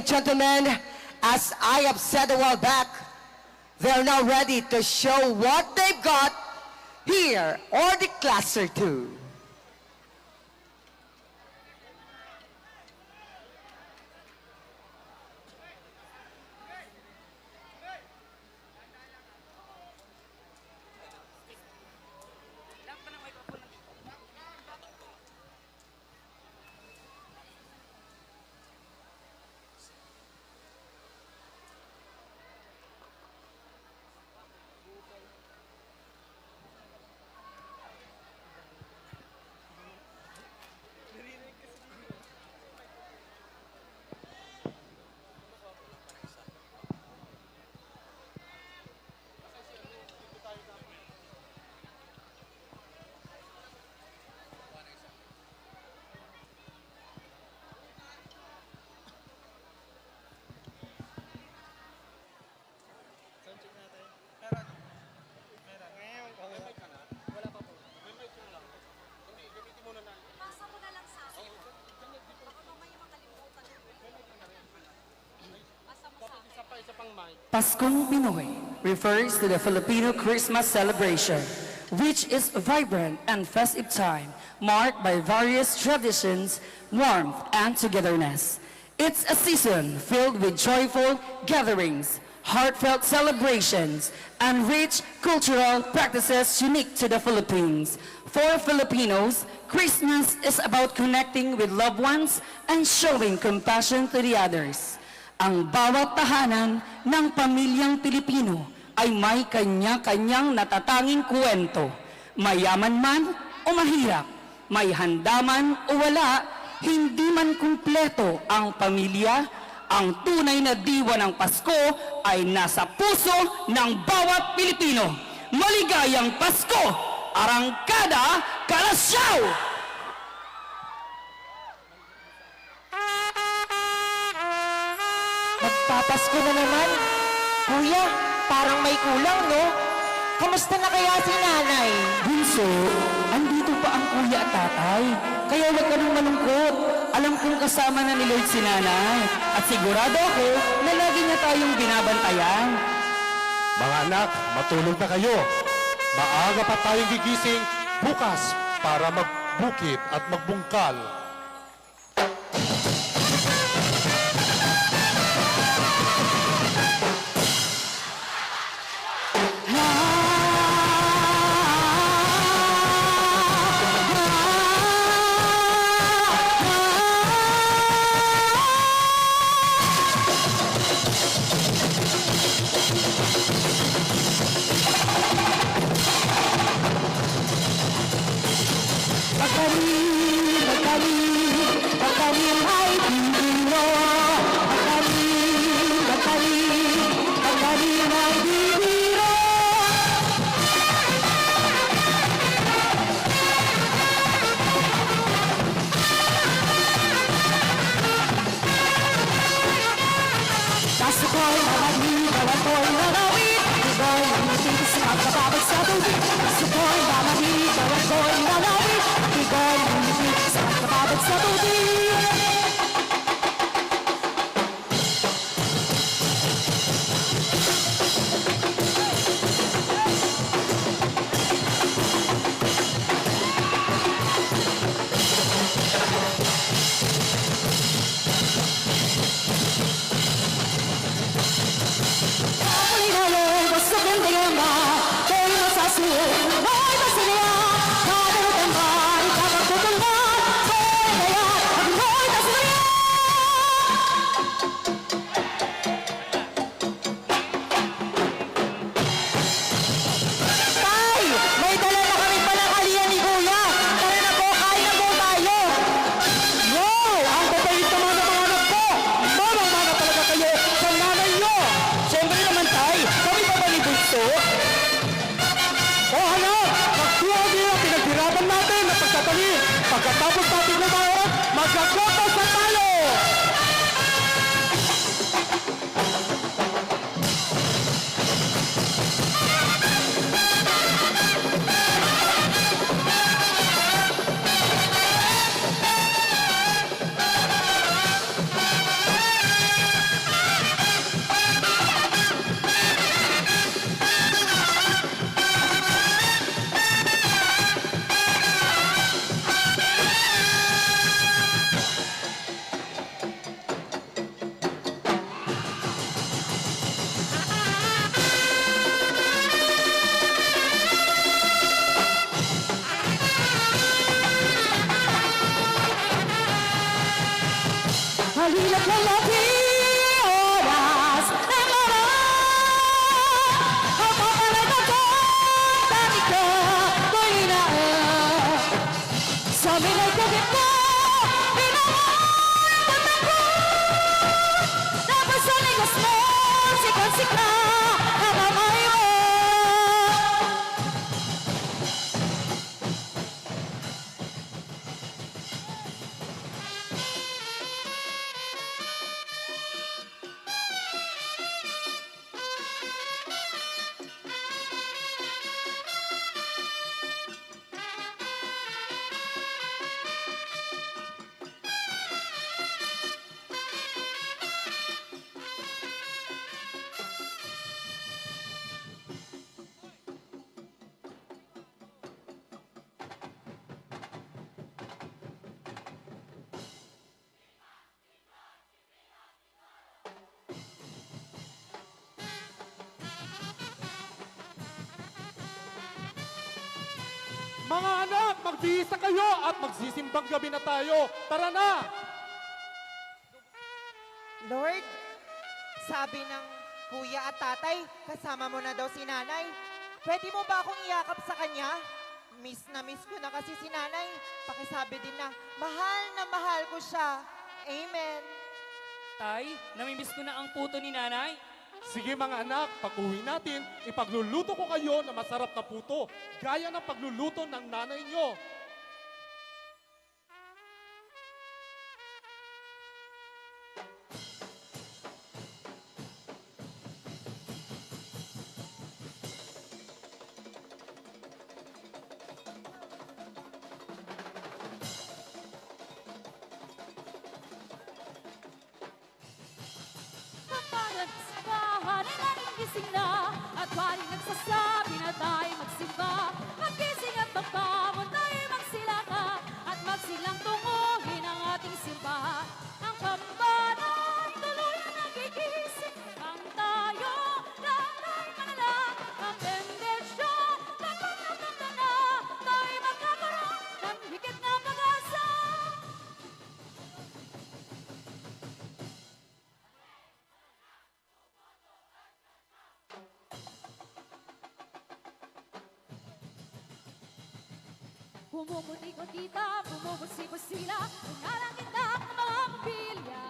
and gentlemen, as I have said a while back, they're now ready to show what they've got here or the cluster two. Paskong Pinoy refers to the Filipino Christmas celebration, which is a vibrant and festive time marked by various traditions, warmth, and togetherness. It's a season filled with joyful gatherings, heartfelt celebrations, and rich cultural practices unique to the Philippines. For Filipinos, Christmas is about connecting with loved ones and showing compassion to the others. Ang bawat tahanan ng pamilyang Pilipino ay may kanya-kanyang natatanging kwento. Mayaman man o mahirap, may handa man o wala, hindi man kumpleto ang pamilya, ang tunay na diwa ng Pasko ay nasa puso ng bawat Pilipino. Maligayang Pasko! Arangkada Kalasyaw! Magpapasko na naman. Kuya, parang may kulang, no? Kamusta na kaya si nanay? Bunso, andito pa ang kuya at tatay. Kaya huwag ka nang malungkot. Alam kong kasama na ni Lord si nanay. At sigurado ako na lagi niya tayong binabantayan. Mga anak, matulog na kayo. Maaga pa tayong gigising bukas para magbukit at magbungkal. 草原的路，我走遍天，Maka tabung tabung lima orang, maka kota. Mga anak, magbihis na kayo at magsisimbang gabi na tayo. Tara na! Lord, sabi ng kuya at tatay, kasama mo na daw si nanay. Pwede mo ba akong iyakap sa kanya? Miss na miss ko na kasi si nanay. Pakisabi din na, mahal na mahal ko siya. Amen. Tay, namimiss ko na ang puto ni nanay. Sige mga anak, pag-uwi natin, ipagluluto ko kayo na masarap na puto, gaya ng pagluluto ng nanay nyo. Ay nagigising na At waring nagsasabi na tayo Pumupuni-kundita, pumupusi-pusila Ungalang kita ng mga pamilya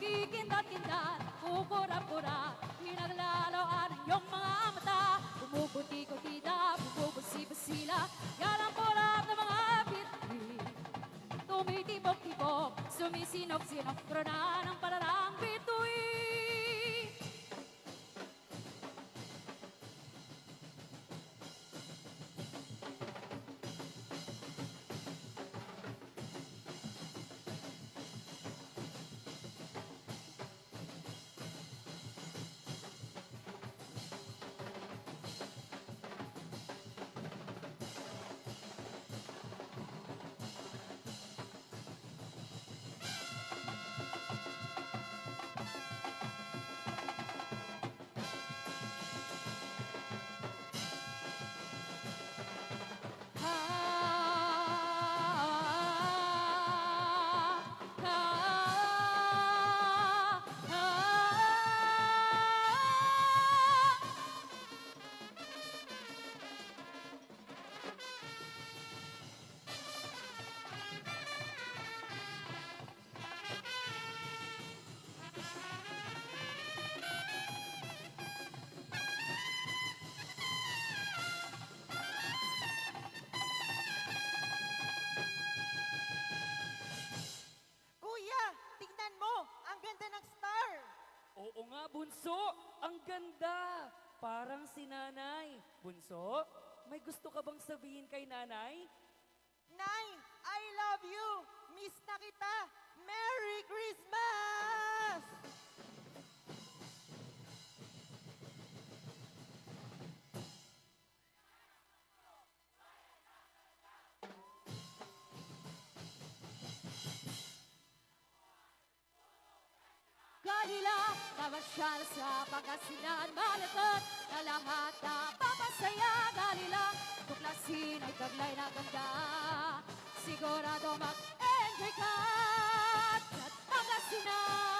Kikindat-kindat, pupura-pura Pinaglalawan ang iyong mga mata Pumuputi-kundita, pumupusi-pusila Galang pulap na mga bitbit Tumitibok-tibok, sumisinok-sinok pero na ang para. Ang ganda. Parang si nanay. Bunso, may gusto ka bang sabihin kay nanay? Nay, I love you. Miss na kita. Merry Christmas! Kanila namasyal sa Pangasinan Malatot na lahat na papasaya. Kanila tuklasin ay taglay na ganda. Sigurado mag-enjoy ka At Pangasinan